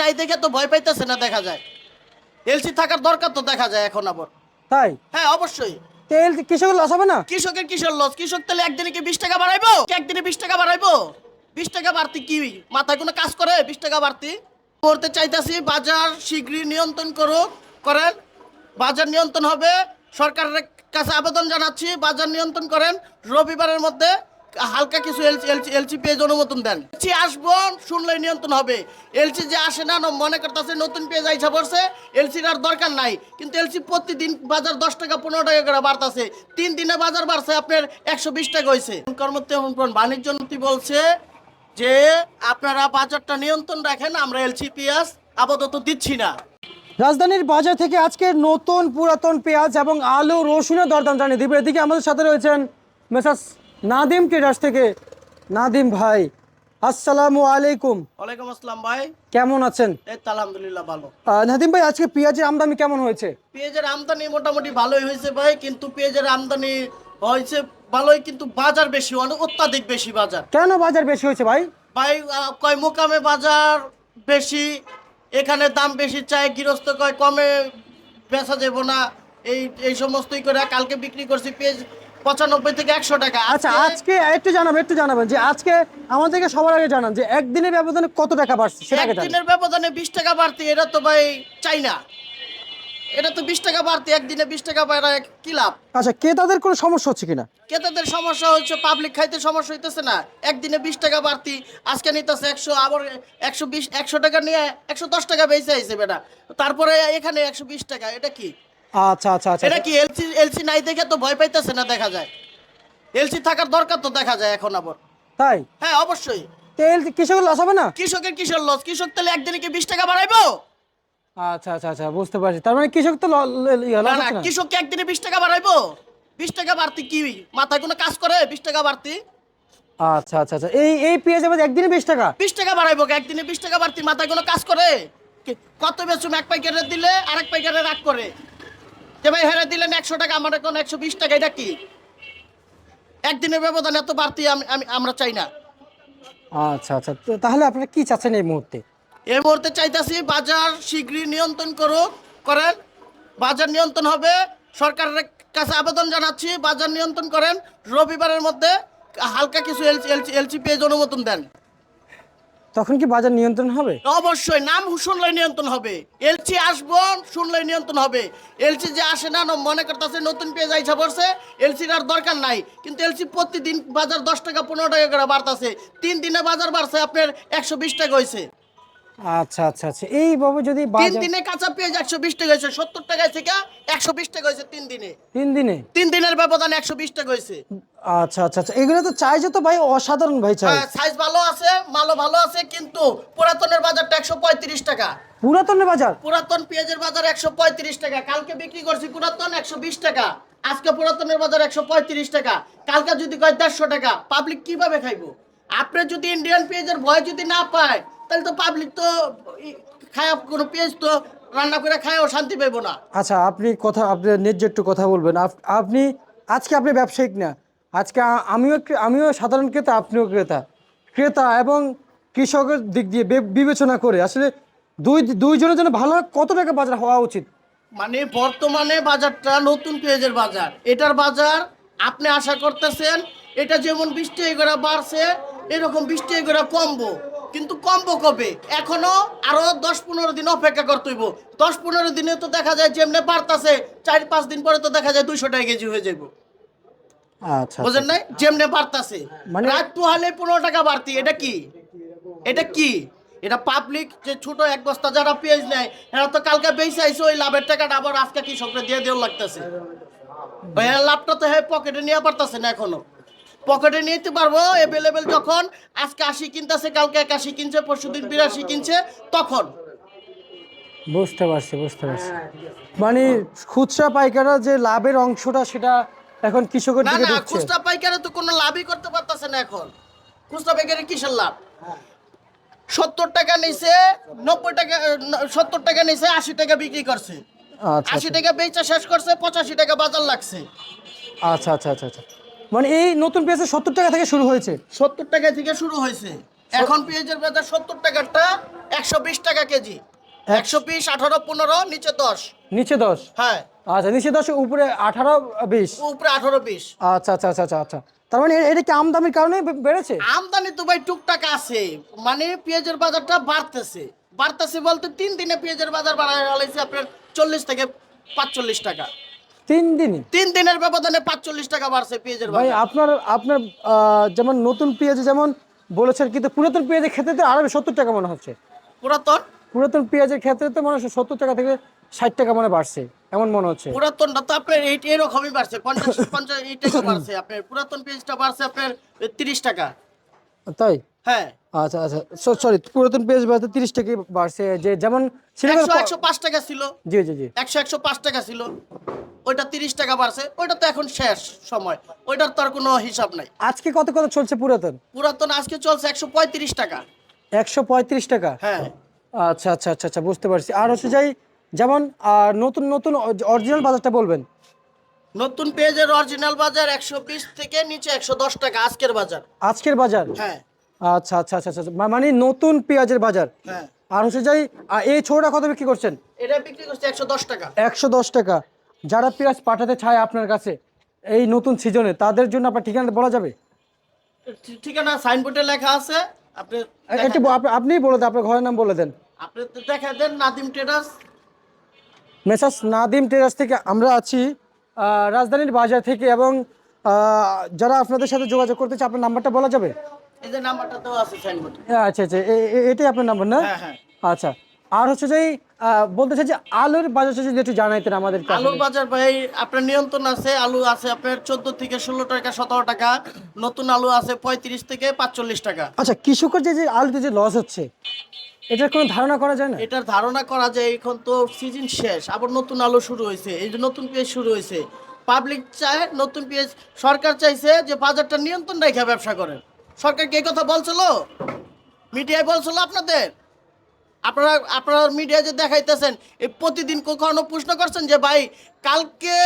নাই দেখে তো ভয় পাইতেছে না দেখা যায়। এলসি থাকার দরকার তো দেখা যায় এখন আবার। তাই? হ্যাঁ অবশ্যই। তেল কৃষকের লস হবে না? কৃষকের কিসের লস কৃষক তাহলে একদিনে কি বিশ টাকা বাড়াইবো? একদিনে বিশ টাকা বাড়াইবো? বিশ টাকা বাড়তি কি? মাথায় কোনো কাজ করে? বিশ টাকা বাড়তি? করতে চাইতাছি বাজার শীঘ্রই নিয়ন্ত্রণ করুক করেন। বাজার নিয়ন্ত্রণ হবে। সরকারের কাছে আবেদন জানাচ্ছি বাজার নিয়ন্ত্রণ করেন। রবিবারের মধ্যে হালকা কিছু এলসি এলসি পেজ অনুমোদন দেন। এলসি আসব, শুনলে নিয়ন্ত্রণ হবে। এলসি যে আসে না মনে করতেছে নতুন পেজ আইসা পড়ছে এলসির আর দরকার নাই। কিন্তু এলসি প্রতিদিন বাজার দশ টাকা, পনেরো টাকা করে বাড়তাছে। তিন দিনে বাজার বাড়ছে আপনার একশো বিশ টাকা হয়েছে কর্মতে বাণিজ্য নীতি বলছে যে, আপনারা বাজারটা নিয়ন্ত্রণ রাখেন, আমরা এলসি পেঁয়াজ আপাতত দিচ্ছি না। রাজধানীর বাজার থেকে আজকে নতুন পুরাতন পেঁয়াজ এবং আলু, রসুনের দরদাম জানিয়ে দিব। এদিকে আমাদের সাথে রয়েছেন মেসাস নাদিম ট্রেডার্স থেকে? নাদিম ভাই আসসালামু আলাইকুম। ওয়ালাইকুম আসসালাম ভাই। কেমন আছেন? এই তো আলহামদুলিল্লাহ ভালো। নাদিম ভাই আজকে পেঁয়াজের আমদানি কেমন হয়েছে? পেঁয়াজের আমদানি মোটামুটি ভালোই হয়েছে ভাই কিন্তু পেঁয়াজের আমদানি হয়েছে ভালোই কিন্তু বাজার বেশি অনেক অত্যাধিক বেশি বাজার। কেন বাজার বেশি হয়েছে ভাই? ভাই কয় মোকামে বাজার বেশি এখানে দাম বেশি চাই গৃহস্থ কয় কমে বেচা যাব না এই এই সমস্তই করে কালকে বিক্রি করছি পেঁয়াজ। পঁচানব্বই থেকে একশো টাকা। আচ্ছা আজকে একটু জানাবেন একটু জানাবেন যে আজকে আমাদেরকে সবার আগে জানান যে একদিনের ব্যবধানে কত টাকা বাড়ছে একদিনের ব্যবধানে বিশ টাকা বাড়তি এটা তো ভাই চাই না এটা তো বিশ টাকা বাড়তি একদিনে বিশ টাকা বাড়ায় কি লাভ? আচ্ছা ক্রেতাদের কোনো সমস্যা হচ্ছে কিনা? ক্রেতাদের সমস্যা হচ্ছে পাবলিক খাইতে সমস্যা হইতেছে না। একদিনে বিশ টাকা বাড়তি আজকে নিতেছে একশো আবার একশো বিশ একশো টাকা নিয়ে একশো দশ টাকা বেঁচে আইছে বেটা। তারপরে এখানে একশো বিশ টাকা এটা কি? আচ্ছা আচ্ছা আচ্ছা। এটা কি এলসি এলসি নাই দেখে তো ভয় পাইতেছে না দেখা যায়? এলসি থাকার দরকার তো দেখা যায় এখন আবার। তাই? হ্যাঁ অবশ্যই। তেল কৃষকের লস হবে না? কৃষকের কিসের লস কৃষক তাহলে একদিনে কি বিশ টাকা বাড়াইবো? আচ্ছা আচ্ছা আচ্ছা বুঝতে পারছি। তার মানে কৃষক তো ইয়ে, না না হচ্ছে না? কৃষক কি একদিনে বিশ টাকা বাড়াইবো? বিশ টাকা বাড়তি কি? মাথায় কোনো কাজ করে বিশ টাকা বাড়তি? আচ্ছা আচ্ছা আচ্ছা। এই এই পেঁয়াজ এবার একদিনে বিশ টাকা? বিশ টাকা বাড়াইবো? একদিনে বিশ টাকা বাড়তি মাথায় কোনো কাজ করে? কত বেচুম? এক পাইকারে দিলে আরেক পাইকারে রাগ করে। যে ভাই হেরে দিলেন একশো টাকা আমার এখন একশো বিশ টাকা এটা কি? একদিনের ব্যবধান এত বাড়তি আমি আমি আমরা চাই না। আচ্ছা আচ্ছা তো তাহলে আপনারা কি চাচ্ছেন এই মুহূর্তে? এই মুহূর্তে চাইতাছি বাজার শীঘ্রই নিয়ন্ত্রণ করুক করেন। বাজার নিয়ন্ত্রণ হবে সরকারের কাছে আবেদন জানাচ্ছি বাজার নিয়ন্ত্রণ করেন। রবিবারের মধ্যে হালকা কিছু এলসি এলসি এলসি পেজ অনুমোদন দেন। তখন কি বাজার নিয়ন্ত্রণ হবে? অবশ্যই, নাম শুনলে নিয়ন্ত্রণ হবে। এলসি আসব শুনলে নিয়ন্ত্রণ হবে। এলসি যে আসে না মনে করতেছে নতুন পেয়ে আইসা পড়ছে এলসির আর দরকার নাই। কিন্তু এলসি প্রতিদিন বাজার দশ টাকা, পনেরো টাকা করে বাড়তেছে। তিন দিনে বাজার বাড়ছে, আপনার একশো বিশ টাকা হয়েছে আচ্ছা আচ্ছা আচ্ছা। এইভাবে যদি তিন দিনে কাঁচা পেঁয়াজ একশো বিশ টাকা হয়েছে সত্তর টাকায় থেকে একশো বিশ টাকা হয়েছে তিন দিনে। তিন দিনে? তিন দিনের ব্যবধান একশো বিশ টাকা হয়েছে। আচ্ছা আচ্ছা আচ্ছা। এগুলো তো তো ভাই অসাধারণ ভাই চাই। সাইজ ভালো আছে মালও ভালো আছে কিন্তু পুরাতনের বাজারটা একশো পঁয়ত্রিশ টাকা। পুরাতনের বাজার? পুরাতন পেঁয়াজের বাজার একশো পঁয়ত্রিশ টাকা। কালকে বিক্রি করছি পুরাতন একশো বিশ টাকা। আজকে পুরাতনের বাজার একশো পঁয়ত্রিশ টাকা। কালকে যদি কয় দেড়শো টাকা পাবলিক কীভাবে খাইবো? আপনি যদি ইন্ডিয়ান পেঁয়াজের ভয় যদি না পায় তাহলে তো পাবলিক তো খায় কোনো পেঁয়াজ তো রান্না করে খায়ও শান্তি পাইবো না। আচ্ছা আপনি কথা আপনি ন্যায্য একটু কথা বলবেন। আপ- আপনি আজকে আপনি ব্যবসায়িক না। আজকে আমিও আমিও সাধারণ ক্রেতা আপনিও ক্রেতা। ক্রেতা এবং কৃষকের দিক দিয়ে বিবেচনা করে আসলে দুই দুইজনের জন্য ভালো কত টাকা বাজার হওয়া উচিত? মানে বর্তমানে বাজারটা নতুন পেঁয়াজের বাজার। এটার বাজার আপনি আশা করতেছেন এটা যেমন বৃষ্টি করে বাড়ছে এরকম বৃষ্টি করে কমবো। কিন্তু কমবো কবে? এখনও আরও দশ পনেরো দিন অপেক্ষা করতে হইব। দশ পনেরো দিনে তো দেখা যায় যেমনে বাড়তাছে চার পাঁচ দিন পরে তো দেখা যায় দুইশো টাকা কেজি হয়ে যাব আচ্ছা বুঝেন নাই? যেমনে বাড়তাছে। মানে রাত পোহালে পনেরো টাকা বাড়তি এটা কি? এটা কি? এটা পাবলিক যে ছোট এক বস্তা যারা পেঁয়াজ নেয় এরা তো কালকে বেঁচে আইছে ওই লাভের টাকাটা আবার আজকে কৃষকরা দিয়ে দেওয়া লাগতেছে। লাভটা তো হ্যাঁ পকেটে নিয়ে পারতাছে না এখনও। পকেটে নিতে পারব অ্যাভেলেবেল যখন। আজকে আশি কিনতেছে কালকে একাশি কিনছে পরশুদিন বিরাশি কিনছে তখন। বুঝতে পারছি বুঝতে পারছি। মানে খুচরা পাইকাররা যে লাভের অংশটা সেটা এখন কৃষকের না দিকে না খুচরা পাইকারে তো কোনো লাভই করতে পারতেছে না এখন। খুচরা পাইকারে কিসের লাভ? সত্তর টাকা নিছে নব্বই টাকা সত্তর টাকা নিছে আশি টাকা বিক্রি করছে। আচ্ছা আশি টাকা বেচা শেষ করছে পঁচাশি টাকা বাজার লাগছে। আচ্ছা আচ্ছা আচ্ছা আচ্ছা। মানে এই নতুন পেঁয়াজের সত্তর টাকা থেকে শুরু হয়েছে। সত্তর টাকা থেকে শুরু হয়েছে। এখন পেঁয়াজের বাজার সত্তর টাকারটা একশো বিশ টাকা কেজি। একশো বিশ আঠারো পনেরো নিচে দশ। নিচে দশ? হ্যাঁ। আচ্ছা নিচে দশ উপরে আঠারো বিশ? উপরে আঠারো বিশ। আচ্ছা আচ্ছা আচ্ছা আচ্ছা আচ্ছা। তার মানে এটা কি আমদামির কারণে বেড়েছে? আমদানি তো ভাই টুকটাক আছে। মানে পেঁয়াজের বাজারটা বাড়তেছে। বাড়তেছে বলতে তিন দিনে পেঁয়াজের বাজার বাড়ায় আপনার চল্লিশ থেকে পাঁচচল্লিশ টাকা। তিন দিনই? তিন দিনের ব্যবধানে পাঁচচল্লিশ টাকা বাড়ছে পেঁয়াজের ভাই আপনার আপনার যেমন নতুন পেঁয়াজ যেমন বলেছেন কিন্তু পুরাতন পেঁয়াজের ক্ষেত্রে তো আরও সত্তর টাকা মনে হচ্ছে। পুরাতন? পুরাতন পেঁয়াজের ক্ষেত্রে তো মনে হচ্ছে সত্তর টাকা থেকে ষাট টাকা মনে বাড়ছে এমন মনে হচ্ছে। পুরাতনটা তো আপনার এই এরকমই বাড়ছে পঞ্চাশ পঞ্চাশ এই টাকা বাড়ছে। আপনার পুরাতন পেঁয়াজটা বাড়ছে আপনার তিরিশ টাকা। তাই? হ্যাঁ। আচ্ছা আচ্ছা। সরি পুরাতন পেঁয়াজ বাড়তে তিরিশ টাকা বাড়ছে যে যেমন একশো একশো পাঁচ টাকা ছিল। জি জি জি। একশো একশো পাঁচ টাকা ছিল। ওইটা তিরিশ টাকা বাড়ছে। ওইটা তো এখন শেষ সময়। ওইটার তো আর কোনো হিসাব নাই। আজকে কত কত চলছে পুরাতন? পুরাতন আজকে চলছে একশো পঁয়ত্রিশ টাকা। একশো পঁয়ত্রিশ টাকা? হ্যাঁ। আচ্ছা আচ্ছা আচ্ছা আচ্ছা বুঝতে পারছি। আর হচ্ছে যাই যেমন আহ, নতুন নতুন অরিজিনাল বাজারটা বলবেন। নতুন পেঁয়াজের অরিজিনাল বাজার একশো বিশ থেকে নিচে একশো দশ টাকা আজকের বাজার। আজকের বাজার? হ্যাঁ। আচ্ছা আচ্ছা আচ্ছা আচ্ছা। মানে নতুন পেঁয়াজের বাজার। হ্যাঁ। আর হচ্ছে যাই এই ছোটটা কত বিক্রি করছেন? এটা বিক্রি করছে একশো দশ টাকা। একশো দশ টাকা। যারা পেঁয়াজ পাঠাতে চায় আপনার কাছে এই নতুন সিজনে তাদের জন্য আপনার ঠিকানা বলা যাবে? ঠিকানা সাইনবোর্ডে লেখা আছে। আপনি একটু আপনি- বলে দেন আপনার ঘরের নাম বলে দেন। আপনি দেখা দেন Nadim traders. Messrs Nadim traders থেকে আমরা আছি রাজধানীর বাজার থেকে এবং যারা আপনাদের সাথে যোগাযোগ করতে চায় আপনার নাম্বারটা বলা যাবে? এই যে নাম্বারটা দেওয়া আছে সাইনবোর্ডে হ্যাঁ, আচ্ছা আচ্ছা এটাই আপনার নাম্বার না? হ্যাঁ হ্যাঁ। আচ্ছা আর হচ্ছে যে বলতে চাই যে আলুর বাজার যদি একটু জানাইতেন আমাদের আলুর বাজার ভাই আপনার নিয়ন্ত্রণ আছে আলু আছে আপনার চোদ্দ থেকে ষোলো টাকা সতেরো টাকা নতুন আলু আছে পঁয়ত্রিশ থেকে পাঁচচল্লিশ টাকা। আচ্ছা কৃষকের যে যে আলুতে যে লস হচ্ছে এটার কোনো ধারণা করা যায় না? এটার ধারণা করা যায় এখন তো সিজন শেষ আবার নতুন আলু শুরু হয়েছে এই যে নতুন পেঁয়াজ শুরু হয়েছে। পাবলিক চায় নতুন পেঁয়াজ সরকার চাইছে যে বাজারটা নিয়ন্ত্রণ রেখে ব্যবসা করেন। সরকার কি এই কথা বলছিল? মিডিয়ায় বলছিল আপনাদের? আপনারা আপনারা মিডিয়ায় যে দেখাইতেছেন এই প্রতিদিন কখনো প্রশ্ন করছেন যে ভাই কালকে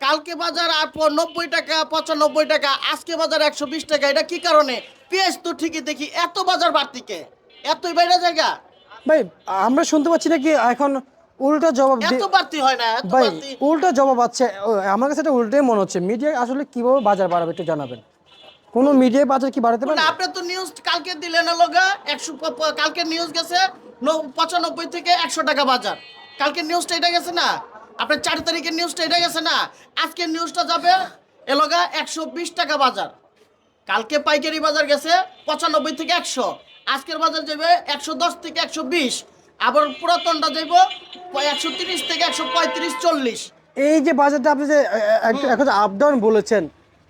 কালকে বাজার আর নব্বই টাকা পঁচানব্বই টাকা আজকে বাজার একশো বিশ টাকা এটা কি কারণে? পেঁয়াজ তো ঠিকই দেখি এত বাজার বাড়তি কে? এতই বাইরে জায়গা ভাই আমরা শুনতে পাচ্ছি নাকি এখন উল্টা জবাব এত বাড়তি হয় না ভাই উল্টা জবাব আছে। আমার কাছে এটা উল্টাই মনে হচ্ছে। মিডিয়া আসলে কীভাবে বাজার বাড়াবে একটু জানাবেন। কোন মিডিয়ায় বাজার কি বাড়াতে পারে আপনি তো নিউজ কালকে দিলেন লগা একশো প- প- কালকে নিউজ গেছে ন- পঁচানব্বই থেকে একশো টাকা বাজার। কালকে নিউজটা এটা গেছে না? আপনার চার তারিখের নিউজটা এটা গেছে না? আজকের নিউজটা যাবে এলগা একশো বিশ টাকা বাজার। কালকে পাইকারি বাজার গেছে পঁচানব্বই থেকে একশো। আজকের বাজার যাবে একশো দশ থেকে একশো বিশ। আবার পুরাতনটা যাইব একশো তিরিশ থেকে একশো পঁয়ত্রিশ চল্লিশ। এই যে বাজারটা আপনি যে এখন আপ ডাউন বলেছেন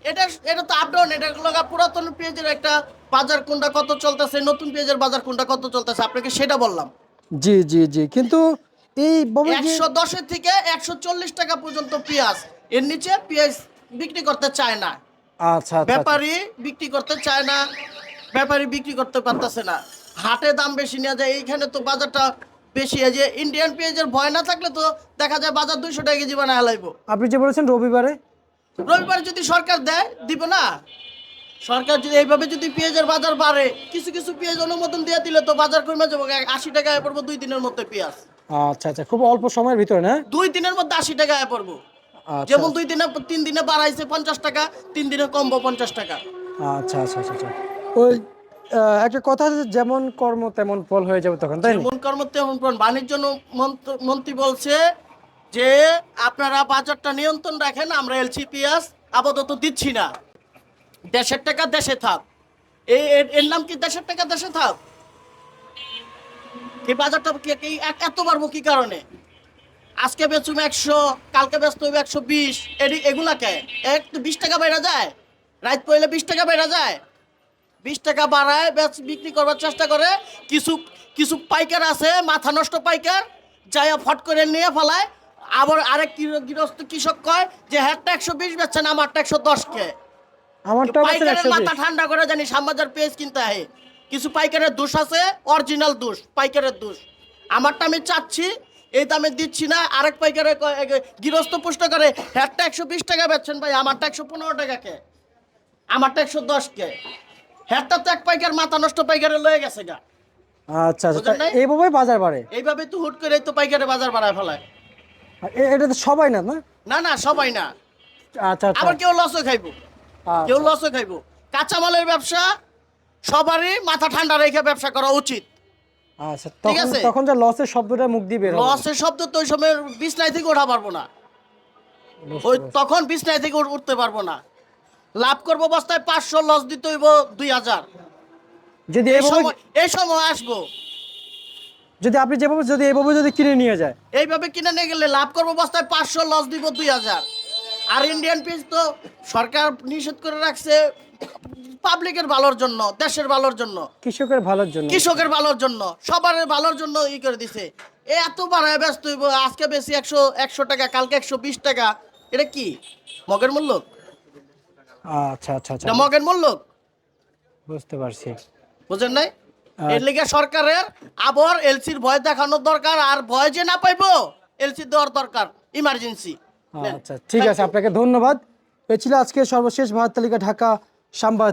এটা এটা তো আপডাউন এটা লগা পুরাতন পেঁয়াজের একটা বাজার কোনটা কত চলতেছে নতুন পেঁয়াজের বাজার কোনটা কত চলতেছে আপনাকে সেটা বললাম। জি জি জি কিন্তু এই একশো দশের থেকে একশো চল্লিশ টাকা পর্যন্ত পেঁয়াজ এর নিচে পেঁয়াজ বিক্রি করতে চায় না। আচ্ছা আচ্ছা, আচ্ছা। ব্যাপারী বিক্রি করতে চায় না ব্যাপারী বিক্রি করতে পারতেছে না। হাটে দাম বেশি নেওয়া যায় এইখানে তো বাজারটা বেশি যে ইন্ডিয়ান পেঁয়াজের ভয় না থাকলে তো দেখা যায় বাজার দুইশো টাকা কেজি বানায় আপনি যে বলেছেন রবিবারে রবিবার যদি সরকার দেয় দিব না। সরকার যদি এইভাবে যদি পেঁয়াজের বাজার বাড়ে কিছু কিছু পেঁয়াজ অনুমোদন দিয়ে দিলে তো বাজার কমে যাব আশি টাকায় পড়ব দুই দিনের মধ্যে পেঁয়াজ। আচ্ছা আচ্ছা খুব অল্প সময়ের ভিতরে না? দুই দিনের মধ্যে আশি টাকায় পড়ব। আচ্ছা। যেমন দুই দিনে তিন দিনে বাড়াইছে পঞ্চাশ টাকা তিন দিনে কমবো পঞ্চাশ টাকা। আচ্ছা আচ্ছা আচ্ছা আচ্ছা। ওই একটা কথা যেমন কর্ম তেমন ফল হয়ে যাবে তখন তাই যেমন কর্ম তেমন ফল। বাণিজ্য মন্ত্রী বলছে যে আপনারা বাজারটা নিয়ন্ত্রণ রাখেন, আমরা এলসি পেঁয়াজ আপাতত দিচ্ছি না। দেশের টাকা দেশে থাক। এই এর- নাম কি দেশের টাকা দেশে থাক? কি বাজারটা কি কি কারণে? আজকে বেচুম একশো, কালকে ব্যস্ত হইবে একশো বিশ। এগুলাকে এক তো বিশ টাকা বেড়া যায়। রাত পড়লে বিশ টাকা বেড়া যায়। বিশ টাকা বাড়ায়, বেচ, বিক্রি করবার চেষ্টা করে। কিছু কিছু পাইকার আছে, মাথা নষ্ট পাইকার, যাইয়া ফট করে নিয়ে ফেলায়। আবার আরেক গৃহ- গৃহস্থ কৃষক কয় যে হ্যাটটা একশো বিশ বেচছেন আমারটা একশো হচ্ছে পাইকারের মাথা ঠান্ডা করে জানি সামাজার পেজ কিনতে হয় কিছু পাইকারের দোষ আছে অরিজিনাল দোষ পাইকারের দোষ। আমারটা আমি চাচ্ছি এই দামে দিচ্ছি না। আরেক পাইকারে গৃহস্থ পুষ্ট করে হ্যাটটা একশো বিশ টাকা বেচছেন ভাই আমারটা একশো পনেরো টাকাকে আমারটা একশো দশকে হেডটা তো এক পাইকার মাথা নষ্ট পাইকারে লয়ে গেছে গা। আচ্ছা আচ্ছা বুঝলেন এইভাবে বাজার বাড়ে? এইভাবে তো হুট করে তো পাইকারে বাজার বাড়ায় ফেলায়। এটা তো সবাই না না? না না সবাই না। আচ্ছা আচ্ছা আবার কেউ লসও খাইবো। আচ্ছা। কেউ লসও খাইবো। কাঁচামালের ব্যবসা সবারই মাথা ঠান্ডা রেখে ব্যবসা করা উচিত। আচ্ছা ঠিক তখন আছে। তখন যা লসের শব্দটা মুখ হবে। লসের শব্দ তো ওই সময় বিছনায় থেকে ওঠা পারব না। ওই তখন বিছনায় থেকে উঠতে পারব না। লাভ করব বস্তায় পাঁচশো লস দিতে হইব দুই হাজার। যদি এই সময় এই সময় আসব। যদি আপনি যেভাবে যদি এইভাবে যদি কিনে নিয়ে যায়। এইভাবে কিনে নিয়ে গেলে লাভ করব বস্তায় পাঁচশো লস দিব দুই হাজার। আর ইন্ডিয়ান পিস তো সরকার নিষেধ করে রাখছে পাবলিকের ভালোর জন্য দেশের ভালোর জন্য। কৃষকের ভালোর জন্য। কৃষকের ভালোর জন্য সবার ভালোর জন্য ই করে দিছে। এ এত বাড়ায় ব্যস্ত হইব আজকে বেশি একশো একশো টাকা কালকে একশো বিশ টাকা। এটা কি? মগের মূল্য? আচ্ছা আচ্ছা আচ্ছা। মগের মূল্য? বুঝতে পারছি। বুঝেন নাই? এর লিগে সরকারের আবার এলসির ভয় দেখানোর দরকার আর ভয় যে না পাইবো এলসি দেওয়ার দরকার ইমার্জেন্সি আচ্ছা ঠিক আছে আপনাকে ধন্যবাদ। এ ছিল আজকে সর্বশেষ ভারত তালিকা ঢাকা সংবাদ।